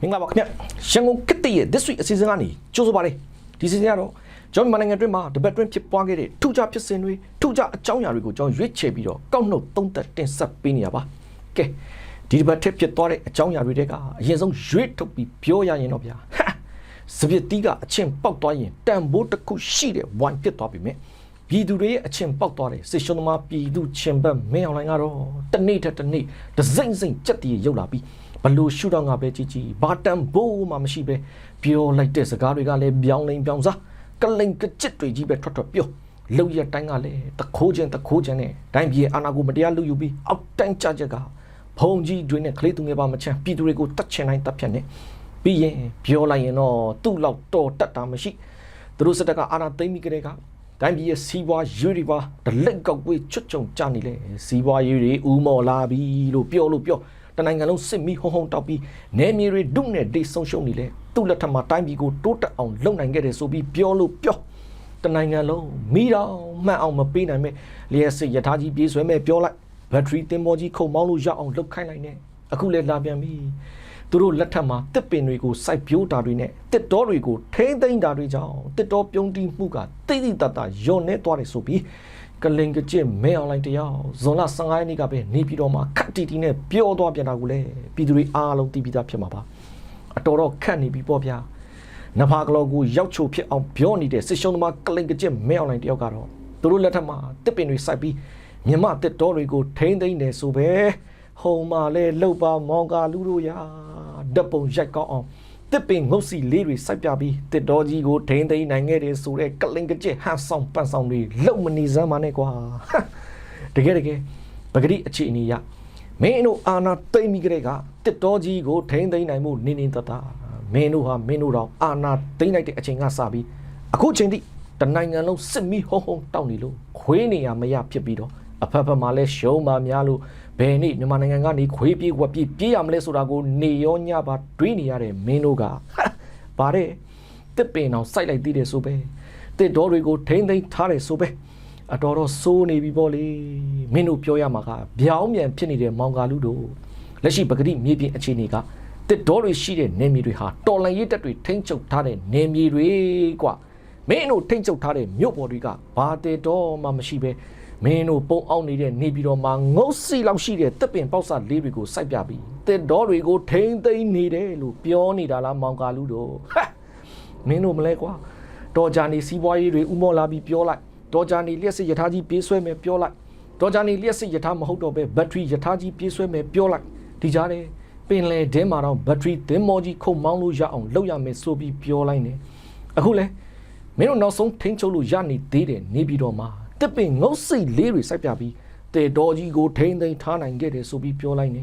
မင်္ဂလာပါခင်ဗျရန်ကုန်ကစ်တရဲ့ this week အစီအစဉ်ကနေကြိုးဆိုပါရစေဒီစီစဉ်ကတော့ကျွန်တော်မြန်မာနိုင်ငံအတွင်းမှာတပတ်အတွင်းဖြစ်ပွားခဲ့တဲ့ထူးခြားဖြစ်စဉ်တွေထူးခြားအကြောင်းအရာတွေကိုကျွန်တော်ရွေးချယ်ပြီးတော့ကောက်နှုတ်သုံးသပ်တင်ဆက်ပေးနေရပါကဲဒီတပတ်ထက်ဖြစ်သွားတဲ့အကြောင်းအရာတွေတဲကအရင်ဆုံးရွေးထုတ်ပြီးပြောရရင်တော့ဗျာဟာစပစ်တီးကအချင်းပေါက်သွားရင်တန်ဖိုးတစ်ခုရှိတဲ့ဝိုင်းဖြစ်သွားပြီမြဲပြည်သူတွေရဲ့အချင်းပေါက်သွားတယ်စစ်ရှုံးသမားပြည်သူချင်းဘက်မင်းအောင်လိုင်းကတော့တနေ့ထက်တနေ့ဒစိမ့်စိမ့်ကြက်တီရုပ်လာပြီး ဘလို့ရှုတော့ငါပဲကြည်ကြည်ဘာတန်ဘိုးမှမရှိပဲပြောလိုက်တဲ့စကားတွေကလည်းပြောင်းလိန်ပြောင်းစားကလိန်ကကြစ်တွေကြီးပဲထွက်ထွက်ပြောလောက်ရတိုင်းကလည်းတခိုးချင်းတခိုးချင်းနဲ့တိုင်းပြည်အာဏာကိုမတရားလူယူပြီးအောက်တန်းကြချက်ကဖုံကြီးတွေနဲ့ကလေးသူငယ်ပါမချမ်းပြည်သူတွေကိုတတ်ချင်တိုင်းတတ်ဖြတ်နေပြီးရင်ပြောလိုက်ရင်တော့သူ့လောက်တော်တတ်တာမရှိသူတို့စတက်ကအာဏာသိမ်းပြီးကြတဲ့ကတိုင်းပြည်ရဲ့စီးပွားရေးတွေပါဒလက်ကောက်ွေးချွတ်ချုံကြနေလေစီးပွားရေးတွေဥမော်လာပြီလို့ပြောလို့ပြော တနိုင်ငံလုံးစစ်မီဟုံဟုံတောက်ပြီးနယ်မြေတွေဒုနဲ့ဒိတ်ဆုံးရှုံးနေလေသူ့လက်ထက်မှာတိုင်းပြည်ကိုတိုးတက်အောင်လုပ်နိုင်ခဲ့တယ်ဆိုပြီးပြောလို့ပြောတနိုင်ငံလုံးမိတော့မှန်အောင်မပေးနိုင်မဲ့လျှက်စစ်ယထာကြီးပြေးဆွဲမဲ့ပြောလိုက်ဘက်ထရီတင်မောကြီးခုံမောင်းလို့ရအောင်လုပ်ခိုင်းလိုက်နေအခုလည်းလာပြန်ပြီသူတို့လက်ထက်မှာတစ်ပင်တွေကိုစိုက်ပျိုးတာတွေနဲ့တစ်တော်တွေကိုထိမ့်သိမ့်တာတွေကြောင့်တစ်တော်ပြုံးတီးမှုကတိတ်တိတ်တတ်တာယွန်နေသွားတယ်ဆိုပြီး ကလင်ကကျစ်မဲအွန်လိုင်းတရားဇွန်လ15ရက်နေ့ကပဲနေပြည်တော်မှာခက်တီတီနဲ့ပြောသွားပြန်တာကိုလည်းပြည်သူတွေအားလုံးသိပြီးသားဖြစ်မှာပါအတော်တော့ခက်နေပြီပေါ့ဗျာနဖာကလောကိုရောက်ချိုဖြစ်အောင်ပြောနေတဲ့စစ်ရှုံးသမားကလင်ကကျစ်မဲအွန်လိုင်းတယောက်ကတော့သူတို့လက်ထက်မှာတစ်ပင်တွေစိုက်ပြီးမြမတစ်တော်တွေကိုထိမ့်သိမ့်နေဆိုပဲဟုံမာလဲလှုပ်ပါမောင်ကာလူတို့ရာဓာတ်ပုံရိုက်ကောင်းအောင် တစ်ပင်ငုတ်စီလေးတွေစိုက်ပြပြီးတစ်တော်ကြီးကိုထိမ့်သိမ့်နိုင်ခဲ့တယ်ဆိုတဲ့ကလင်ကကျစ်ဟန်ဆောင်ပန်ဆောင်တွေလုံမနေစမ်းပါနဲ့ကွာတကယ်တကယ်ပဂရိအခြေအနေရမင်းတို့အာနာသိမ့်မိကြတဲ့ကတစ်တော်ကြီးကိုထိမ့်သိမ့်နိုင်မှုနေနေတတမင်းတို့ဟာမင်းတို့တော့အာနာသိမ့်လိုက်တဲ့အချိန်ကစပြီးအခုချိန်ထိတနိုင်ငံလုံးစစ်မီဟုံဟုံတောက်နေလို့ခွေးနေရမရဖြစ်ပြီးတော့ အဖက်ဖက်မှာလဲရှုံးပါများလို့ဘယ်နေ့မြန်မာနိုင်ငံကနေခွေးပြေးဝက်ပြေးပြေးရမလဲဆိုတာကိုနေရောညပါတွေးနေရတဲ့မင်းတို့ကဗါတဲ့တစ်ပင်အောင်စိုက်လိုက်သေးတယ်ဆိုပဲတစ်တော်တွေကိုထိမ့်သိမ့်ထားတယ်ဆိုပဲအတော်တော့စိုးနေပြီပေါ့လေမင်းတို့ပြောရမှာကဗျောင်းမြန်ဖြစ်နေတဲ့မောင်ကာလူတို့လက်ရှိပဂတိမြေပြင်အခြေအနေကတစ်တော်တွေရှိတဲ့နေမြေတွေဟာတော်လန်ရေးတက်တွေထိမ့်ချုပ်ထားတဲ့နေမြေတွေကွာမင်းတို့ထိမ့်ချုပ်ထားတဲ့မြို့ပေါ်တွေကဘာတေတော်မှမရှိပဲ မင်းတို့ပုံအောင်နေတဲ့နေပြည်တော်မှာငုတ်စီလောက်ရှိတဲ့တပ်ပင်ပေါက်စလေးတွေကိုစိုက်ပြပြီးတစ်တော်တွေကိုထိမ့်သိမ့်နေတယ်လို့ပြောနေတာလားမောင်ကာလူတို့ဟာမင်းတို့မလဲကွာတော်ကြနေစီးပွားရေးတွေဥမော်လာပြီးပြောလိုက်တော်ကြနေလျှက်စစ်ယထာကြီးပြေးဆွဲမယ်ပြောလိုက်တော်ကြနေလျှက်စစ်ယထာမဟုတ်တော့ပဲဘက်ထရီယထာကြီးပြေးဆွဲမယ်ပြောလိုက်ဒီကြားတယ်ပင်လေဒင်းမှာတော့ဘက်ထရီသင်းမောကြီးခုံမောင်းလို့ရအောင်လုပ်ရမယ်ဆိုပြီးပြောလိုက်နေအခုလဲမင်းတို့နောက်ဆုံးထိန်းချုပ်လို့ရနေသေးတယ်နေပြီးတော့မှာ တစ်ပင်ငုတ်စိတ်လေးတွေစိုက်ပြပြီးတေတော်ကြီးကိုထိမ့်သိမ်းထားနိုင်ခဲ့တယ်ဆိုပြီးပြောလိုက်နေ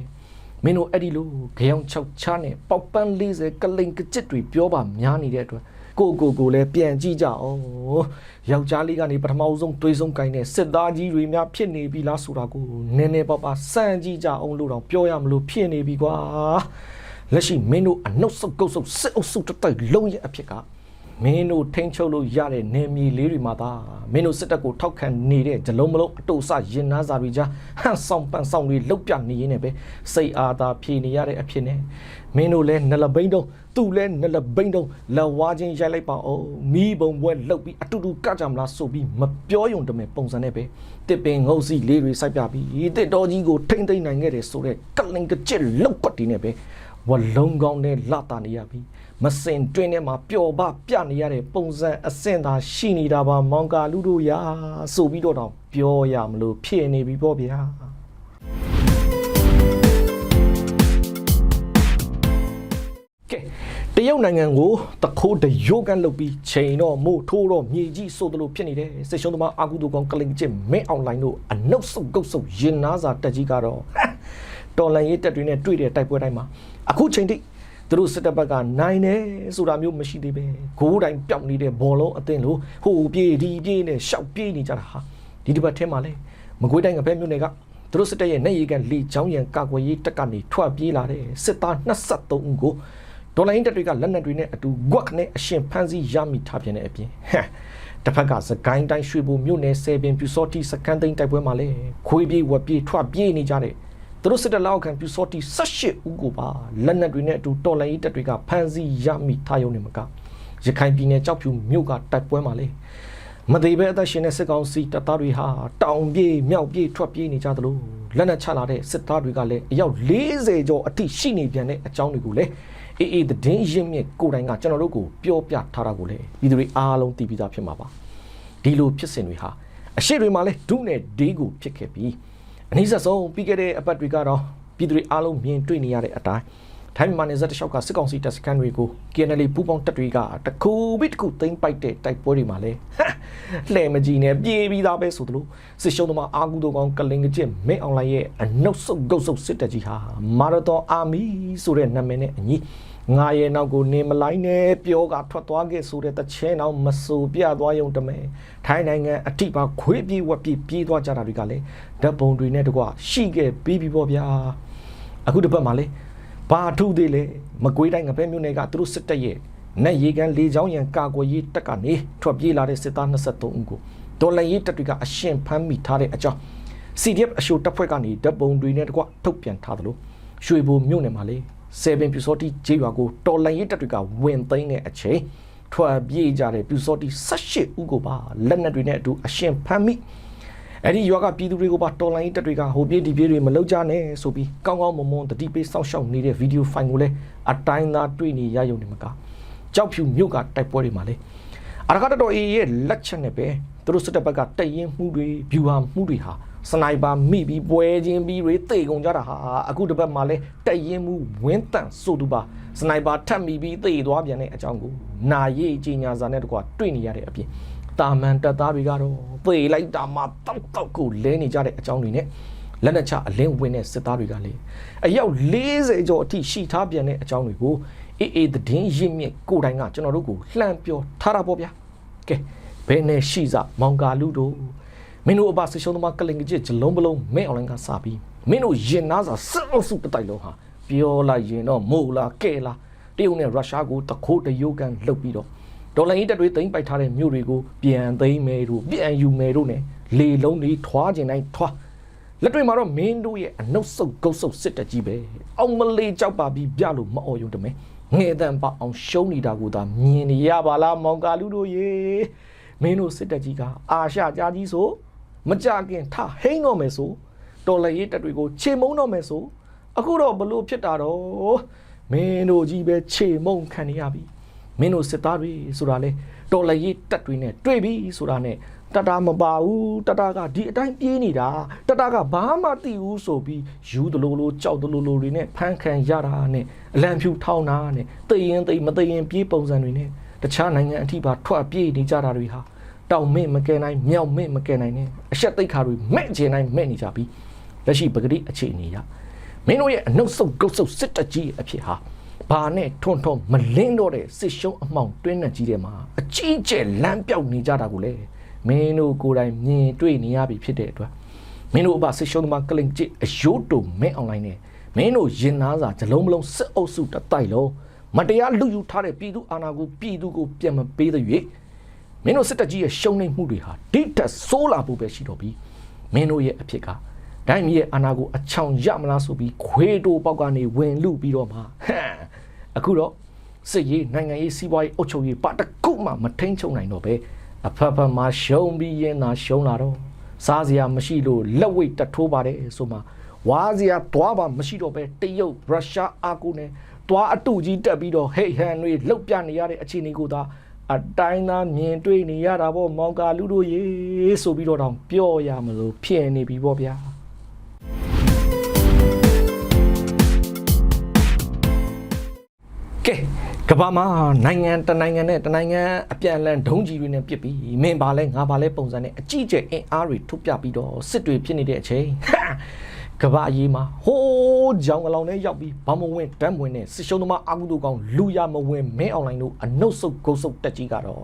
မင်းတို့အဲ့ဒီလိုကြောင်ချောက်ချားနဲ့ပေါက်ပန်း40ကလိန်ကကြစ်တွေပြောပါများနေတဲ့အတွက်ကိုကိုကိုလည်းပြန်ကြည့်ကြအောင်ယောက်ျားလေးကနေပထမဆုံးတွေးဆုံးကိုင်းတဲ့စစ်သားကြီးတွေများဖြစ်နေပြီလားဆိုတာကိုနည်းနည်းပါးပါစမ်းကြည့်ကြအောင်လို့တော့ပြောရမလို့ဖြစ်နေပြီကွာလက်ရှိမင်းတို့အနှုတ်ဆုပ်ကုတ်ဆုပ်စစ်အုပ်စုတစ်တိုက်လုံးရဲ့အဖြစ်က မင်းတို့ထိန်းချုပ်လို့ရတဲ့နေမြေလေးတွေမှာသာမင်းတို့စစ်တပ်ကိုထောက်ခံနေတဲ့ဂျလုံးမလုံးအတူဆရင်နာစာတွေကြားဟန်ဆောင်ပန်ဆောင်တွေလုတ်ပြနေရင်းနဲ့ပဲစိတ်အားသာဖြေနေရတဲ့အဖြစ်နဲ့မင်းတို့လဲနလဘိန်းတုံးသူ့လဲနလဘိန်းတုံးလက်ဝါးချင်းရိုက်လိုက်ပါအောင်မိဘုံဘွဲလုတ်ပြီးအတူတူကကြမလားဆိုပြီးမပြောယုံတမယ်ပုံစံနဲ့ပဲတစ်ပင်ငုတ်စီလေးတွေစိုက်ပြပြီးတစ်တော်ကြီးကိုထိမ့်သိမ့်နိုင်ခဲ့တယ်ဆိုတဲ့ကလင်ကကျက်လုတ်ပတ်တီနဲ့ပဲဝလုံးကောင်းနဲ့လာတာနေရပြီ မစင်တွင်းထဲမှာပျော်ပပြနေရတဲ့ပုံစံအဆင့်သာရှိနေတာပါမောင်ကာလူတို့ရာဆိုပြီးတော့တော့ပြောရမလို့ဖြစ်နေပြီပေါ့ဗျာကဲတရုတ်နိုင်ငံကိုတခိုးတရုတ်ကန်လုပ်ပြီးချိန်တော့မို့ထိုးတော့မြေကြီးဆိုသလိုဖြစ်နေတယ်စစ်ရှုံးသမားအာကူတူကောင်ကလင်ချစ်မင်းအွန်လိုင်းတို့အနှုတ်ဆုပ်ကုတ်ဆုပ်ရင်နာစာတက်ကြီးကတော့တော်လန်ရေးတက်တွေနဲ့တွေ့တဲ့တိုက်ပွဲတိုင်းမှာအခုချိန်ထိ သူတို့စစ်တပ်ဘက်ကနိုင်တယ်ဆိုတာမျိုးမရှိသေးပဲဂိုးတိုင်းပျောက်နေတဲ့ဘောလုံးအသင်းလို့ဟိုပြေးဒီပြေးနဲ့ရှောက်ပြေးနေကြတာဟာဒီတစ်ပတ်ထဲမှာလဲမကွေးတိုင်းကဖဲမြို့နယ်ကသူတို့စစ်တပ်ရဲ့နေရီကန်လေချောင်းရံကာကွယ်ရေးတပ်ကနေထွက်ပြေးလာတဲ့စစ်သား23ဦးကိုဒေါ်လာရင်းတပ်တွေကလက်နက်တွေနဲ့အတူဂွက်နဲ့အရှင်ဖမ်းဆီးရမိထားပြန်တဲ့အပြင်ဟမ်တစ်ဖက်ကစကိုင်းတိုင်းရွှေဘုံမြို့နယ်ဆယ်ပင်ပြူစောတိစကန်သိန်းတိုက်ပွဲမှာလဲခွေးပြေးဝက်ပြေးထွက်ပြေးနေကြတဲ့ သူတို့စစ်တပ်လောက်ခံပြူစောတီ18ဦးကိုပါလက်နက်တွေနဲ့အတူတော်လိုင်းရေးတပ်တွေကဖမ်းဆီးရမိထားရုံနဲ့မကရခိုင်ပြည်နယ်ကြောက်ဖြူမြို့ကတိုက်ပွဲမှာလေမသေးပဲအသက်ရှင်တဲ့စစ်ကောင်စီတပ်သားတွေဟာတောင်ပြေးမြောက်ပြေးထွက်ပြေးနေကြသလိုလက်နက်ချလာတဲ့စစ်သားတွေကလည်းအယောက်40ကျော်အထိရှိနေပြန်တဲ့အကြောင်းတွေကိုလည်းအေးအေးသတင်းရင်းမြစ်ကိုယ်တိုင်ကကျွန်တော်တို့ကိုပြောပြထားတာကိုလည်းဒီတွေအားလုံးသိပြီးသားဖြစ်မှာပါဒီလိုဖြစ်စဉ်တွေဟာအရှိတွေမှာလည်းဒုနဲ့ဒေးကိုဖြစ်ခဲ့ပြီး အနည်းဆက်ဆုံးပြီးခဲ့တဲ့အပတ်တွေကတော့ပြည်သူတွေအားလုံးမြင်တွေ့နေရတဲ့အတိုင်းထိုင်းမြန်မာနယ်စပ်တစ်လျှောက်ကစစ်ကောင်စီတပ်စခန်းတွေကို KNL ပူးပေါင်းတပ်တွေကတခုပြီးတခုသိမ်းပိုက်တဲ့တိုက်ပွဲတွေမှာလဲလှဲ့မကြီးနဲ့ပြေးပြီးသားပဲဆိုသလိုစစ်ရှုံးသမားအာကူတော်ကောင်ကလင်ကကျစ်မင်းအွန်လိုင်းရဲ့အနှုတ်ဆုပ်ဂုတ်ဆုပ်စစ်တပ်ကြီးဟာမာရသွန်အာမီဆိုတဲ့နာမည်နဲ့အညီ ငါရဲ့နောက်ကိုနေမလိုက်နဲ့ပြောကထွက်သွားခဲ့ဆိုတဲ့တချင်းအောင်မဆူပြသွားရုံတမဲထိုင်းနိုင်ငံအထိပါခွေးပြေးဝက်ပြေးပြေးသွားကြတာတွေကလည်းဓာတ်ပုံတွေနဲ့တကွရှိခဲ့ပြီးပြီပေါ့ဗျာအခုတစ်ပတ်မှလေဘာထူးသေးလဲမကွေးတိုင်းငပဲမြို့နယ်ကသူတို့စစ်တပ်ရဲ့နက်ရေကန်လေချောင်းရန်ကာကွယ်ရေးတပ်ကနေထွက်ပြေးလာတဲ့စစ်သား23ဦးကိုဒေါ်လာရေးတပ်တွေကအရှင်ဖမ်းမိထားတဲ့အကြောင်း CDF အရှိုတပ်ဖွဲ့ကနေဓာတ်ပုံတွေနဲ့တကွထုတ်ပြန်ထားသလိုရွှေဘိုမြို့နယ်မှာလေ 7ပြူစောတိဂျေးရွာကိုတော်လန်ရေးတပ်တွေကဝင်သိမ်းတဲ့အချိန်ထွက်ပြေးကြတဲ့ပြူစောတိ18ဦးကိုပါလက်နက်တွေနဲ့အတူအရှင်ဖမ်းမိအဲ့ဒီရွာကပြည်သူတွေကိုပါတော်လိုင်းတပ်တွေကဟိုပြေးဒီပြေးတွေမလုပ်ကြနဲ့ဆိုပြီးကောင်းကောင်းမွန်မွန်တတိပေးစောင့်ရှောက်နေတဲ့ဗီဒီယိုဖိုင်ကိုလည်းအတိုင်းသားတွေ့နေရရုံနဲ့မကကြောက်ဖြူမြို့ကတိုက်ပွဲတွေမှာလေအရကတတော်အေးရဲ့လက်ချက်နဲ့ပဲသူတို့စစ်တပ်ဘက်ကတိုက်ရင်မှုတွေဗျူဟာမှုတွေဟာ စနိုက်ပါမိပြီးပွဲချင်းပြီးတွေတေကုန်ကြတာဟာအခုတစ်ပတ်မှလည်းတိုက်ရင်မှုဝင်းတန့်ဆိုသူပါစနိုက်ပါထပ်မိပြီးတေသွားပြန်တဲ့အကြောင်းကိုနာရေးကြီးညာစာနဲ့တကွာတွေ့နေရတဲ့အပြင်တာမန်တပ်သားတွေကတော့ပေလိုက်တာမှတောက်တောက်ကိုလဲနေကြတဲ့အကြောင်းတွေနဲ့လက်နက်ချအလင်းဝင်တဲ့စစ်သားတွေကလေအယောက်40ကျော်အထိရှိထားပြန်တဲ့အကြောင်းတွေကိုအေးအေးသတင်းရင်းမြစ်ကိုယ်တိုင်ကကျွန်တော်တို့ကိုလှမ်းပြောထားတာပေါ့ဗျာကဲဘယ်နဲ့ရှိစမောင်ကာလူတို့ မင်းတို့အပါဆရှုံးသမားကလင်ကကြစ်ဂျလုံးပလုံးမဲအွန်လိုင်းကစပြီးမင်းတို့ရင်နာစာစစ်အုပ်စုတစ်တိုက်လုံးဟာပြောလိုက်ရင်တော့မို့လားကဲလားတရုတ်နဲ့ရုရှားကိုတခိုးတရုတ်ကန်လှုပ်ပြီးတော့ဒေါ်လာရေးတက်တွေသိမ်းပိုက်ထားတဲ့မြို့တွေကိုပြန်သိမ်းမယ်တို့ပြန်ယူမယ်တို့ ਨੇ လေလုံးတွေထွားကျင်တိုင်းထွားလက်တွေမှာတော့မင်းတို့ရဲ့အနှုတ်ဆုပ်ဂုတ်ဆုပ်စစ်တက်ကြီးပဲအောင်မလေးကြောက်ပါပြီးပြလို့မအော်ယုံတမဲငဲတန်ပါအောင်ရှုံးနေတာကိုသာမြင်နေရပါလားမောင်ကာလူတို့ရေမင်းတို့စစ်တက်ကြီးကအာရှကြားကြီးဆို မကြခင်ထဟိန်းတော့မယ်ဆိုတော်လရေးတက်တွေကိုခြေမုံတော့မယ်ဆိုအခုတော့ဘလို့ဖြစ်တာတော့မင်းတို့ကြီးပဲခြေမုံခံနေရပြီမင်းတို့စစ်သားတွေဆိုတာလေတော်လရေးတက်တွေနဲ့တွေ့ပြီဆိုတာနဲ့တတာမပါဘူးတတာကဒီအတိုင်းပြေးနေတာတတာကဘာမှသိဘူးဆိုပြီးယူတလိုလိုကြောက်တလိုလိုတွေနဲ့ဖမ်းခံရတာနဲ့အလံဖြူထောင်းတာနဲ့သိရင်သိမသိရင်ပြေးပုံစံတွေနဲ့တခြားနိုင်ငံအထိပါထွက်ပြေးနေကြတာတွေဟာ တောင်မင်းမကဲနိုင်မြောက်မင်းမကဲနိုင်နဲ့အဆက်သိခါတွေမဲ့ကျင်နိုင်မဲ့နေကြပြီလက်ရှိပဂတိအခြေအနေရမင်းတို့ရဲ့အနှုတ်ဆုပ်ဂုတ်ဆုပ်စစ်တကြီးအဖြစ်ဟာဘာနဲ့ထွန်းထွန်းမလင်းတော့တဲ့စစ်ရှုံးအမှောင်တွင်းနဲ့ကြီးတဲ့မှာအကြီးကျယ်လမ်းပြောက်နေကြတာကိုလေမင်းတို့ကိုယ်တိုင်မြင်တွေ့နေရပြီဖြစ်တဲ့အတွက်မင်းတို့အပစစ်ရှုံးသမားကလင်ကျစ်အယိုးတုံမင်းအွန်လိုင်းနဲ့မင်းတို့ရင်နာစာဂျလုံးမလုံးစစ်အုပ်စုတတိုက်လုံးမတရားလူယူထားတဲ့ပြည်သူအာဏာကိုပြည်သူကိုပြန်မပေးတဲ့၍ မင်းတို့စစ်တပ်ကြီးရဲ့ရှုံးနိမ့်မှုတွေဟာဒိတ်တက်ဆိုးလာဖို့ပဲရှိတော့ပြီမင်းတို့ရဲ့အဖြစ်ကဒိုင်းမီရဲ့အာဏာကိုအချောင်ရမလားဆိုပြီးခွေးတိုးပေါက်ကနေဝင်လူပြီးတော့မှဟမ်အခုတော့စစ်ရေးနိုင်ငံရေးစီးပွားရေးအုပ်ချုပ်ရေးပါတကုမှမထိန်ချုံနိုင်တော့ပဲအဖက်ဖက်မှာရှုံးပြီးရင်သာရှုံးလာတော့စားစရာမရှိလို့လက်ဝိတ်တထိုးပါတယ်ဆိုမှဝါစရာသွားပါမရှိတော့ပဲတရုတ်ရုရှားအာကူနဲ့သွားအတူကြီးတက်ပြီးတော့ဟိတ်ဟန်တွေလှုပ်ပြနေရတဲ့အခြေအနေကိုသာ အတိုင်းသားမြင်တွေ့နေရတာပေါ့မောင်ကာလူတို့ရေဆိုပြီးတော့တောင်ပြောရမလို့ဖြစ်နေပြီပေါ့ဗျာကဲကဘာမှာနိုင်ငံတနိုင်ငံနဲ့တနိုင်ငံအပြန်အလှန်ဒုံးကြီးတွေနဲ့ပြစ်ပြီးမင်းပါလဲငါပါလဲပုံစံနဲ့အကြီးကျယ်အင်အားတွေထုတ်ပြပြီးတော့စစ်တွေဖြစ်နေတဲ့အချိန် ကဘာအရေးမှာဟိုးကြောင်အလောင်နဲ့ရောက်ပြီးဘာမဝင်တမ်းဝင်နဲ့စစ်ရှုံးသမားအာကုတို့ကောင်လူရမဝင်မင်းအွန်လိုင်းတို့အနှုတ်ဆုပ်ဂုတ်ဆုပ်တက်ကြီးကတော့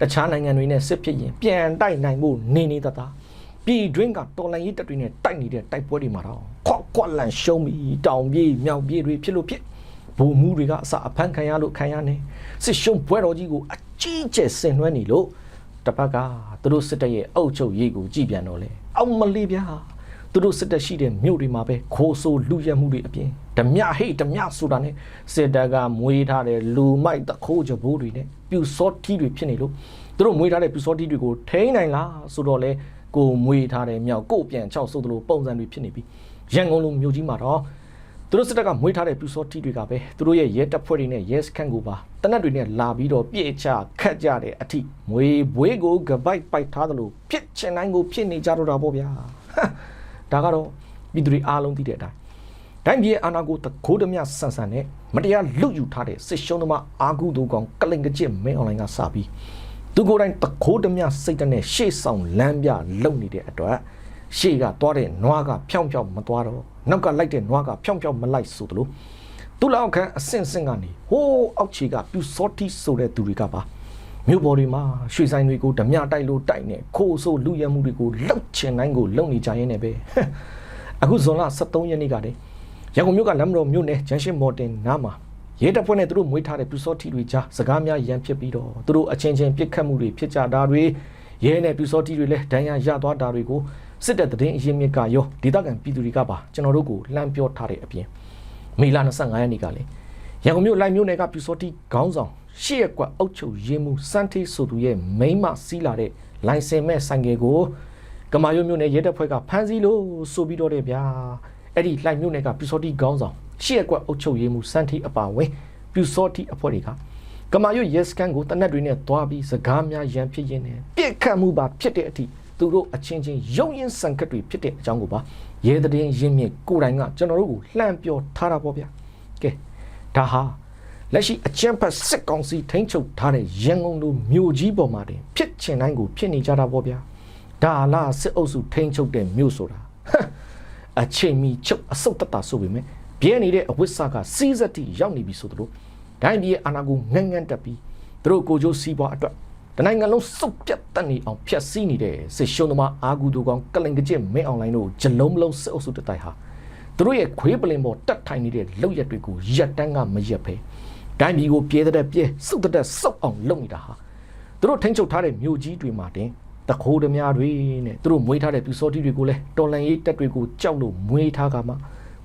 တခြားနိုင်ငံတွေနဲ့စစ်ဖြစ်ရင်ပြန်တိုက်နိုင်ဖို့နေနေတသားပြည်တွင်းကတော်လန်ရေးတပ်တွေနဲ့တိုက်နေတဲ့တိုက်ပွဲတွေမှာတော့ခွက်ခွက်လန်ရှုံးပြီးတောင်ပြေးမြောက်ပြေးတွေဖြစ်လို့ဖြစ်ဗိုလ်မှုတွေကအစအဖမ်းခံရလို့ခံရနေစစ်ရှုံးပွဲတော်ကြီးကိုအကြီးကျယ်ဆင်နွှဲနေလို့တစ်ပတ်ကသူတို့စစ်တပ်ရဲ့အုပ်ချုပ်ရေးကိုကြည်ပြန်တော့လေအောင်မလေးဗျာ သူတို့စစ်တပ်ရှိတဲ့မြို့တွေမှာပဲခိုးဆိုးလူရက်မှုတွေအပြင်ဓမြဟိတ်ဓမြဆိုတာနဲ့စစ်တပ်ကမွေးထားတဲ့လူမိုက်တခိုးကြဘိုးတွေနဲ့ပြူစောထီးတွေဖြစ်နေလို့သူတို့မွေးထားတဲ့ပြူစောထီးတွေကိုထိန်းနိုင်လားဆိုတော့လေကိုမွေးထားတဲ့မြောက်ကိုပြန်ချောက်ဆိုသလိုပုံစံတွေဖြစ်နေပြီရန်ကုန်လိုမြို့ကြီးမှာတော့သူတို့စစ်တပ်ကမွေးထားတဲ့ပြူစောထီးတွေကပဲသူတို့ရဲ့ရဲတပ်ဖွဲ့တွေနဲ့ရဲစခန်းကိုပါတနက်တွေနဲ့လာပြီးတော့ပြည့်ချခတ်ကြတဲ့အထိမွေဘွေးကိုကပိုက်ပိုက်ထားသလိုဖြစ်ချင်တိုင်းကိုဖြစ်နေကြတော့တာပေါ့ဗျာ ဒါကတော့ပြည်သူတွေအားလုံးသိတဲ့အတိုင်းတိုင်းပြည်အာဏာကိုတကိုးဓမြဆန်ဆန်နဲ့မတရားလွတ်ယူထားတဲ့စစ်ရှုံးသမားအာဂုသူကောင်ကလိန်ကကြစ်မင်းအွန်လိုင်းကစပြီးသူကိုယ်တိုင်တကိုးဓမြစိတ်ဓာတ်နဲ့ရှေ့ဆောင်လမ်းပြလုံနေတဲ့အတွက်ရှေ့ကသွားတဲ့နွားကဖြောင်းဖြောင်းမသွားတော့နောက်ကလိုက်တဲ့နွားကဖြောင်းဖြောင်းမလိုက်ဆိုသလိုသူ့လောက်ခန်းအဆင့်ဆင့်ကနေဟိုးအောက်ခြေကပြူစောတိဆိုတဲ့သူတွေကပါ မြို့ပေါ်တွေမှာရွှေဆိုင်တွေကိုဓမြတိုက်လို့တိုက်နေခိုးဆိုးလူရဲမှုတွေကိုလှုပ်ချင်တိုင်းကိုလှုပ်နေကြရင်းနဲ့ပဲအခုဇွန်လ23ရက်နေ့ကတည်းရန်ကုန်မြို့ကလမ်းမတော်မြို့နယ်ဂျန်ရှင်းမော်တင်နားမှာရဲတပ်ဖွဲ့နဲ့သူတို့မွေးထားတဲ့ပြူစောထီတွေကြားစကားများရန်ဖြစ်ပြီးတော့သူတို့အချင်းချင်းပြစ်ခတ်မှုတွေဖြစ်ကြတာတွေရဲနဲ့ပြူစောထီတွေလည်းဒဏ်ရာရသွားတာတွေကိုစစ်တပ်သတင်းအရင်းမြစ်ကရောဒေသခံပြည်သူတွေကပါကျွန်တော်တို့ကိုလှမ်းပြောထားတဲ့အပြင်မေလ25ရက်နေ့ကလည်း ရန်ကုန်မြို့လိုင်မြို့နယ်ကပြူစောထီခေါင်းဆောင်ရှေ့ရက်ကွက်အုပ်ချုပ်ရေးမှုစန်းထေးဆိုသူရဲ့မိန်းမစီးလာတဲ့လိုင်စင်မဲ့ဆိုင်ကယ်ကိုကမာရွတ်မြို့နယ်ရဲတပ်ဖွဲ့ကဖမ်းဆီးလို့ဆိုပြီးတော့တယ်ဗျာအဲ့ဒီလှိုင်မြို့နယ်ကပြူစောတိခေါင်းဆောင်ရှေ့ရက်ကွက်အုပ်ချုပ်ရေးမှုစန်းတီအပါဝင်ပြူစောတိအဖွဲ့တွေကကမာရွတ်ရဲစခန်းကိုတနက်တွေနဲ့တွားပြီးစကားများရန်ဖြစ်ရင်းနဲ့ပြစ်ခတ်မှုပါဖြစ်တဲ့အထိသူတို့အချင်းချင်းရုံရင်ဆန်ကတ်တွေဖြစ်တဲ့အကြောင်းကိုပါရဲတရင်ရင်းမြစ်ကိုယ်တိုင်ကကျွန်တော်တို့ကိုလှမ်းပြောထားတာပေါ့ဗျာကဲ ဒါဟာလက်ရှိအချမ်းဖတ်စစ်ကောင်စီထိန်းချုပ်ထားတဲ့ရန်ကုန်လိုမြို့ကြီးပေါ်မှာတင်ဖြစ်ချင်တိုင်းကိုဖြစ်နေကြတာပေါ့ဗျာဒါလာစစ်အုပ်စုထိန်းချုပ်တဲ့မြို့ဆိုတာဟမ်အချိန်မီချုပ်အစုတ်တတဆိုပေမဲ့ပြဲနေတဲ့အဝိဆာကစီးစက်တိရောက်နေပြီဆိုသလိုဒိုင်းပြည်အာနာကိုငန်းငန်းတက်ပြီးသူတို့ကိုကြိုးစီးပွားအတွက်တနိုင်ငံလုံးစုပ်ပြတ်တက်နေအောင်ဖျက်ဆီးနေတဲ့စစ်ရှုံးသမားအာဂူတူကောင်ကလင်ကကျစ်မင်းအွန်လိုင်းတို့ဂျလုံးမလုံးစစ်အုပ်စုတတိုက်ဟာ သူတို့ရဲ့ခွေးပလင်ပေါ်တက်ထိုင်နေတဲ့လောက်ရက်တွေကိုရက်တန်းကမရက်ဖဲဒိုင်းပြည်ကိုပြဲတဲ့ပြဲစုပ်တဲ့စုပ်အောင်လုပ်နေတာဟာသူတို့ထိန်းချုပ်ထားတဲ့မြို့ကြီးတွေမှာတင်တခိုးဓမြတွေနဲ့သူတို့မွေးထားတဲ့ပြူစောတိတွေကိုလည်းတော်လန်ရေးတက်တွေကိုကြောက်လို့မွေးထားကမှ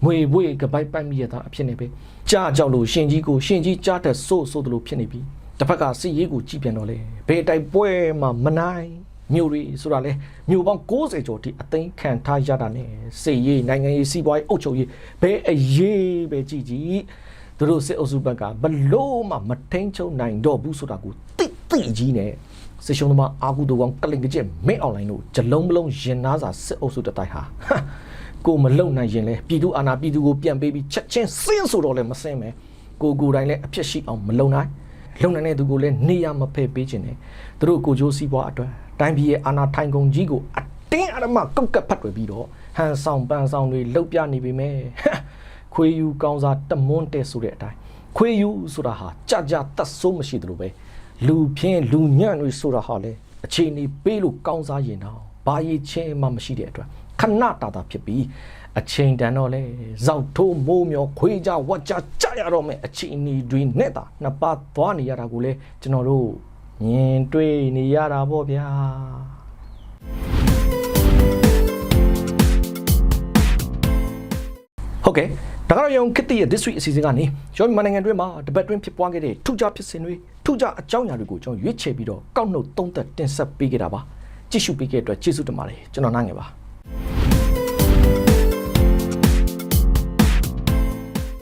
မွေဘွေကပိုက်ပိုက်မိရတာအဖြစ်နေပဲကြားကြောက်လို့ရှင်ကြီးကိုရှင်ကြီးကြားတဲ့ဆို့ဆို့တယ်လို့ဖြစ်နေပြီတစ်ဖက်ကစစ်ရေးကိုကြည်ပြန်တော့လေဘယ်တိုက်ပွဲမှာမနိုင် မြို့တွေဆိုတာလေမြို့ပေါင်း60ကျော်ထိအသိမ်းခံထားရတာနဲ့စစ်ရေးနိုင်ငံရေးစီးပွားရေးအုပ်ချုပ်ရေးဘယ်အရေးပဲကြည်ကြည်သူတို့စစ်အုပ်စုဘက်ကဘလို့မှမထိန်ချုံနိုင်တော့ဘူးဆိုတာကိုတိတိကြီးနဲ့စစ်ရှုံးသမားအာကူတူကောင်ကလင်ကကျက်မင်းအွန်လိုင်းတို့ဂျလုံးမလုံးရင်နာစာစစ်အုပ်စုတတိုက်ဟာဟမ်ကိုမလုံနိုင်ရင်လဲပြည်သူအာဏာပြည်သူကိုပြန်ပေးပြီးချက်ချင်းစင်းဆိုတော့လဲမစင်းပဲကိုကိုယ်တိုင်လဲအဖြစ်ရှိအောင်မလုံနိုင်လုံနိုင်တဲ့သူကိုလဲနေရမဖဲ့ပေးခြင်းနဲ့သူတို့ကိုကြိုးစည်းပွားအတွက် တိုင်းပြည်ရဲ့အာဏာထိုင်ကုန်ကြီးကိုအတင်းအဓမ္မကုတ်ကပ်ဖတ်တွေပြီးတော့ဟန်ဆောင်ပန်းဆောင်တွေလှုပ်ပြနေပေမဲ့ဟမ်ခွေယူကောင်းစားတမွန်းတဲ့ဆိုတဲ့အတိုင်းခွေယူဆိုတာဟာကြကြတတ်ဆိုးမရှိသလိုပဲလူဖြင်းလူညံ့တွေဆိုတာဟာလေအခြေအနေပေးလို့ကောင်းစားရင်တော့ဘာရည်ချင်းမှမရှိတဲ့အတွက်ခဏတာတာဖြစ်ပြီးအချိန်တန်တော့လေဇောက်ထိုးမိုးမျောခွေးကြဝက်ကြကြရတော့မယ်အချိန်အနီတွေနဲ့တာနှစ်ပါးသွားနေရတာကိုလေကျွန်တော်တို့ မြင်တွေ့နေရတာပေါ့ဗျာဟုတ်ကဲ့ဒါကတော့ရုံခစ်တရဲ့ this week အစီအစဉ်ကနေရောမြန်မာနိုင်ငံတွင်းမှာတပတ်တွင်းဖြစ်ပွားခဲ့တဲ့ထူးခြားဖြစ်စဉ်တွေထူးခြားအကြောင်းအရာတွေကိုကျွန်တော်ရွေးချယ်ပြီးတော့ကောက်နှုတ်သုံးသက်တင်ဆက်ပေးခဲ့တာပါကြည့်ရှုပေးခဲ့တဲ့အတွက်ကျေးဇူးတင်ပါတယ်ကျွန်တော်နိုင်ငယ်ပါ